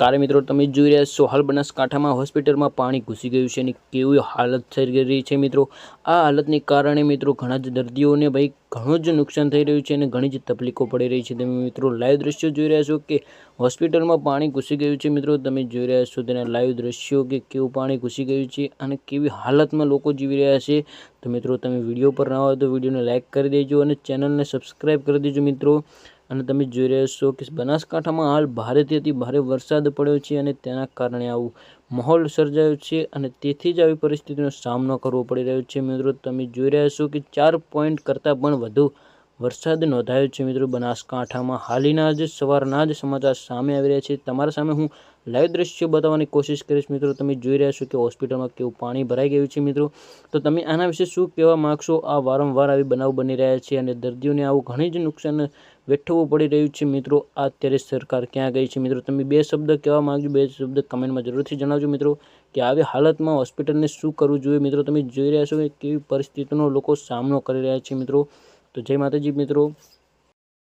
કારણ મિત્રો, તમે જોઈ રહ્યા છો હાલ બનાસકાંઠામાં હોસ્પિટલમાં પાણી ઘૂસી ગયું છે અને કેવી હાલત થઈ રહી છે મિત્રો? આ હાલતને કારણે મિત્રો, ઘણા જ દર્દીઓને ભાઈ ઘણું જ નુકસાન થઈ રહ્યું છે અને ઘણી જ તકલીફો પડી રહી છે. તમે મિત્રો, લાઈવ દ્રશ્યો જોઈ રહ્યા છો કે હોસ્પિટલમાં પાણી ઘૂસી ગયું છે મિત્રો? તમે જોઈ રહ્યા છો તેના લાઈવ દ્રશ્યો કે કેવું પાણી ઘૂસી ગયું છે અને કેવી હાલતમાં લોકો જીવી રહ્યા છે? તો મિત્રો, તમે વીડિયો પર ના હોય તો વિડીયોને લાઇક કરી દેજો અને ચેનલને સબસ્ક્રાઈબ કરી દેજો મિત્રો. અને તમે જોઈ રહ્યા છો કે બનાસકાંઠામાં હાલ ભારેથી ભારે વરસાદ પડ્યો છે અને તેના કારણે આવું માહોલ સર્જાયો છે અને તેથી જ આવી પરિસ્થિતિનો સામનો કરવો પડી રહ્યો છે. મિત્રો, તમે જોઈ રહ્યા છો કે ચાર પોઈન્ટ કરતાં પણ વધુ વરસાદ નોંધાયો છે મિત્રો. બનાસકાંઠામાં હાલીના જ સવારના જ સમાચાર સામે આવી રહ્યા છે. તમારા સામે હું લાઈવ દ્રશ્ય બતાવવાની કોશિશ કરીશ મિત્રો. તમે જોઈ રહ્યા છો કે હોસ્પિટલમાં કેવું પાણી ભરાઈ ગયું છે મિત્રો. તો તમે આના વિશે શું કહેવા માગશો? આ વારંવાર આવી બનાવ બની રહ્યા છે અને દર્દીઓને આવું ઘણી જ નુકસાન વેઠવું પડી રહ્યું છે મિત્રો. આ અત્યારે સરકાર ક્યાં ગઈ છે મિત્રો? તમે બે શબ્દ કહેવા માગજો. બે શબ્દ કમેન્ટમાં જરૂરથી જણાવજો મિત્રો કે આવી હાલતમાં હોસ્પિટલને શું કરવું જોઈએ મિત્રો? તમે જોઈ રહ્યા છો કે કેવી પરિસ્થિતિનો લોકો સામનો કરી રહ્યા છે મિત્રો. તો જય માતાજી મિત્રો.